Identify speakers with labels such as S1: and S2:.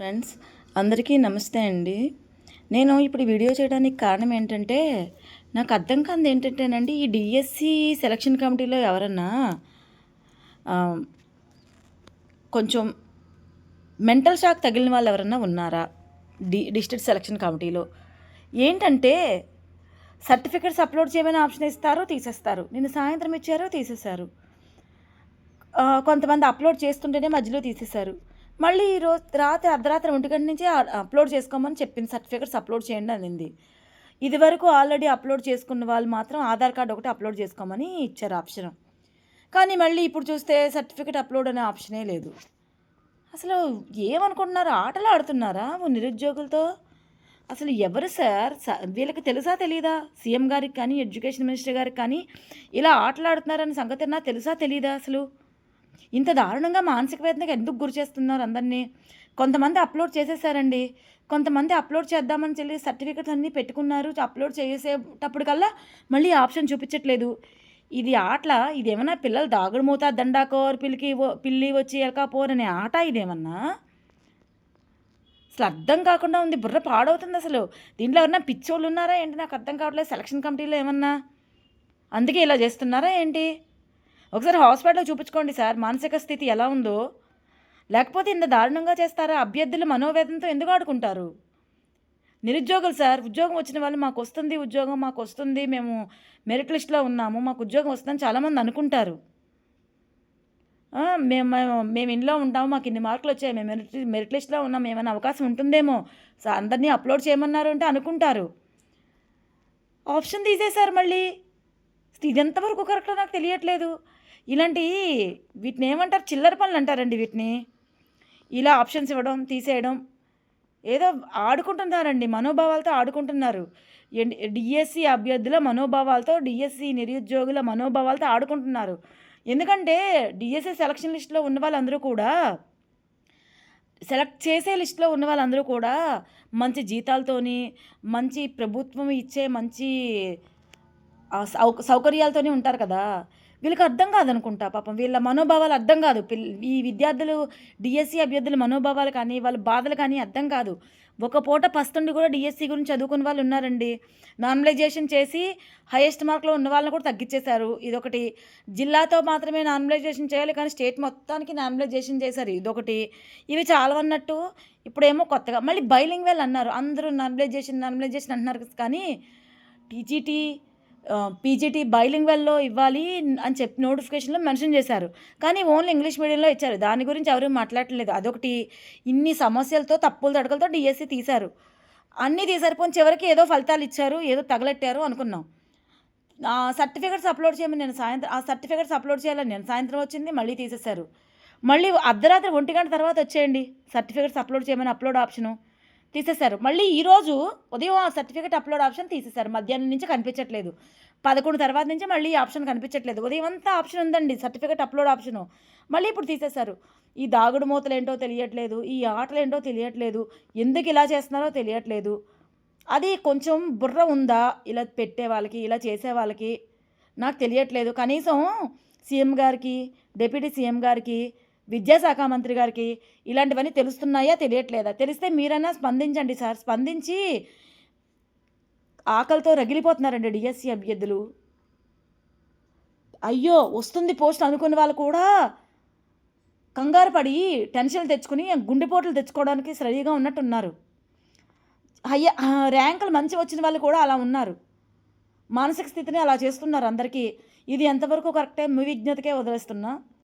S1: Friends అందరికీ నమస్తే అండి. నేను ఇప్పుడు వీడియో చేయడానికి కారణం ఏంటంటే నాకు అర్థం కానిది ఏంటంటేనండి ఈ డిఎస్సి సెలక్షన్ కమిటీలో ఎవరన్నా కొంచెం మెంటల్ షాక్ తగిలిన వాళ్ళు ఎవరన్నా ఉన్నారా? డి డిస్ట్రిక్ట్ సెలక్షన్ కమిటీలో ఏంటంటే సర్టిఫికెట్స్ అప్లోడ్ చేయమని ఆప్షన్ ఇస్తారు తీసేస్తారు. నిన్న సాయంత్రం ఇచ్చారు తీసేశారు. కొంతమంది అప్లోడ్ చేస్తుంటేనే మధ్యలో తీసేశారు. మళ్ళీ ఈ రోజు రాత్రి అర్ధరాత్రి ఒంటి గంట నుంచి అప్లోడ్ చేసుకోమని చెప్పింది. సర్టిఫికెట్స్ అప్లోడ్ చేయండి అనింది. ఇది వరకు ఆల్రెడీ అప్లోడ్ చేసుకున్న వాళ్ళు మాత్రం ఆధార్ కార్డు ఒకటి అప్లోడ్ చేసుకోమని ఇచ్చారు ఆప్షన్. కానీ మళ్ళీ ఇప్పుడు చూస్తే సర్టిఫికెట్ అప్లోడ్ అనే ఆప్షనే లేదు. అసలు ఏమనుకుంటున్నారు? ఆటలు ఆడుతున్నారా ఓ నిరుద్యోగులతో? అసలు ఎవరు సార్? స- వీళ్ళకి తెలుసా తెలీదా? సీఎం గారికి కానీ ఎడ్యుకేషన్ మినిస్టర్ గారికి కానీ ఇలా ఆటలు ఆడుతున్నారనే సంగతి నా తెలుసా తెలీదా అసలు? ఇంత దారుణంగా మానసిక వేదనకి ఎందుకు గురి చేస్తున్నారు అందరినీ? కొంతమంది అప్లోడ్ చేసేసారండి. కొంతమంది అప్లోడ్ చేద్దామని చెప్పి సర్టిఫికెట్స్ అన్నీ పెట్టుకున్నారు. అప్లోడ్ చేసేటప్పటికల్లా మళ్ళీ ఆప్షన్ చూపించట్లేదు. ఇది ఆటల ఇదేమన్నా పిల్లలు దాగుడు మూత దండాకోర్ పిల్లికి ఓ- పిల్లి వచ్చి ఎలకపోర్ అనే ఆట ఇదేమన్నా? అసలు అర్థం కాకుండా ఉంది. బుర్ర పాడవుతుంది అసలు. దీంట్లో ఎవరన్నా పిచ్చోళ్ళు ఉన్నారా ఏంటి? నాకు అర్థం కావట్లేదు. సెలక్షన్ కమిటీలో ఏమన్నా? అందుకే ఇలా చేస్తున్నారా ఏంటి? ఒకసారి హాస్పిటల్లో చూపించుకోండి సార్. మానసిక స్థితి ఎలా ఉందో. లేకపోతే ఇంత దారుణంగా చేస్తారా? అభ్యర్థులు మనోవేదనతో ఎందుకు ఆడుకుంటారు? నిరుద్యోగులు సార్ ఉద్యోగం వచ్చిన వాళ్ళు మాకు వస్తుంది ఉద్యోగం మాకు వస్తుంది మేము మెరిట్ లిస్ట్లో ఉన్నాము మాకు ఉద్యోగం వస్తుందని చాలామంది అనుకుంటారు. మేము మేము- మేము ఇంట్లో ఉంటాము మాకు ఇన్ని మార్కులు వచ్చాయి మేము మెరిట్ మెరిట్ లిస్ట్లో ఉన్నాం ఏమైనా అవకాశం ఉంటుందేమో. సార్ అందరినీ అప్లోడ్ చేయమన్నారు అంటే అనుకుంటారు. ఆప్షన్ తీసేశారు మళ్ళీ. ఇది ఎంతవరకు కరెక్టో నాకు తెలియట్లేదు. ఇలాంటి వీటిని ఏమంటారు? చిల్లర పనులు అంటారండి వీటిని. ఇలా ఆప్షన్స్ ఇవ్వడం తీసేయడం ఏదో ఆడుకుంటున్నారండి మనోభావాలతో ఆడుకుంటున్నారు. డిఎస్సి అభ్యర్థుల మనోభావాలతో డిఎస్సి నిరుద్యోగుల మనోభావాలతో ఆడుకుంటున్నారు. ఎందుకంటే డిఎస్సి సెలక్షన్ లిస్ట్లో ఉన్న వాళ్ళందరూ కూడా సెలెక్ట్ చేసే లిస్ట్లో ఉన్న వాళ్ళందరూ కూడా మంచి జీతాలతోని మంచి ప్రభుత్వం ఇచ్చే మంచి సౌ సౌకర్యాలతోనే ఉంటారు కదా. వీళ్ళకి అర్థం కాదనుకుంటా పాపం. వీళ్ళ మనోభావాలు అర్థం కాదు. పిల్ ఈ విద్యార్థులు డిఎస్సి అభ్యర్థుల మనోభావాలు కానీ వాళ్ళ బాధలు కానీ అర్థం కాదు. ఒక పూట పస్తుండి కూడా డిఎస్సి గురించి చదువుకున్న వాళ్ళు ఉన్నారండి. నార్మలైజేషన్ చేసి హైయెస్ట్ మార్కులో ఉన్న వాళ్ళని కూడా తగ్గించేశారు ఇదొకటి. జిల్లాతో మాత్రమే నార్మలైజేషన్ చేయాలి కానీ స్టేట్ మొత్తానికి నార్మలైజేషన్ చేశారు. ఇదొకటి. ఇవి చాలా అన్నట్టు ఇప్పుడేమో కొత్తగా మళ్ళీ బైలింగ్వెల్ అన్నారు. అందరూ నార్మలైజేషన్ నార్మలైజేషన్ అంటున్నారు కానీ టీజీటీ పీజీటీ బైలింగ్వెల్లో ఇవ్వాలి అని చెప్పి నోటిఫికేషన్లో మెన్షన్ చేశారు. కానీ ఓన్లీ ఇంగ్లీష్ మీడియంలో ఇచ్చారు. దాని గురించి ఎవరు మాట్లాడట్లేదు. అదొకటి ఇన్ని సమస్యలతో తప్పులు తడకలతో డిఎస్సి తీశారు. అన్నీ తీశారు. పోనీ చివరికి ఏదో ఫలితాలు ఇచ్చారు ఏదో తగలెట్టారు అనుకున్నాం. ఆ సర్టిఫికెట్స్ అప్లోడ్ చేయమని నేను సాయంత్రం ఆ సర్టిఫికెట్స్ అప్లోడ్ చేయాలని నేను సాయంత్రం వచ్చింది మళ్ళీ తీసేశారు. మళ్ళీ అర్ధరాత్రి ఒంటి గంట తర్వాత వచ్చేయండి. సర్టిఫికెట్స్ అప్లోడ్ చేయమని అప్లోడ్ ఆప్షను తీసేశారు. మళ్ళీ ఈరోజు ఉదయం ఆ సర్టిఫికేట్ అప్లోడ్ ఆప్షన్ తీసేశారు. మధ్యాహ్నం నుంచి కనిపించట్లేదు. పదకొండు తర్వాత నుంచి మళ్ళీ ఆప్షన్ కనిపించట్లేదు. ఉదయం అంతా ఆప్షన్ ఉందండి. సర్టిఫికేట్ అప్లోడ్ ఆప్షను మళ్ళీ ఇప్పుడు తీసేశారు. ఈ దాగుడు మూతలు ఏంటో తెలియట్లేదు. ఈ ఆటలు ఏంటో తెలియట్లేదు. ఎందుకు ఇలా చేస్తున్నారో తెలియట్లేదు. అది కొంచెం బుర్ర ఉందా? ఇలా పెట్టే వాళ్ళకి ఇలా చేసే వాళ్ళకి? నాకు తెలియట్లేదు. కనీసం సీఎం గారికి డిప్యూటీ సీఎం గారికి విద్యాశాఖ మంత్రి గారికి ఇలాంటివన్నీ తెలుస్తున్నాయా తెలియట్లేదా? తెలిస్తే మీరైనా స్పందించండి సార్. స్పందించి ఆకలితో రగిలిపోతున్నారండి డిఎస్సి అభ్యర్థులు. అయ్యో వస్తుంది పోస్ట్ అనుకున్న వాళ్ళు కూడా కంగారు పడి టెన్షన్లు తెచ్చుకుని గుండెపోట్లు తెచ్చుకోవడానికి రెడీగా ఉన్నట్టున్నారు. హయ్య ర్యాంకులు మంచి వచ్చిన వాళ్ళు కూడా అలా ఉన్నారు. మానసిక స్థితిని అలా చేస్తున్నారు అందరికీ. ఇది ఎంతవరకు కరెక్టే? మీ విజ్ఞతకే వదిలేస్తున్నా.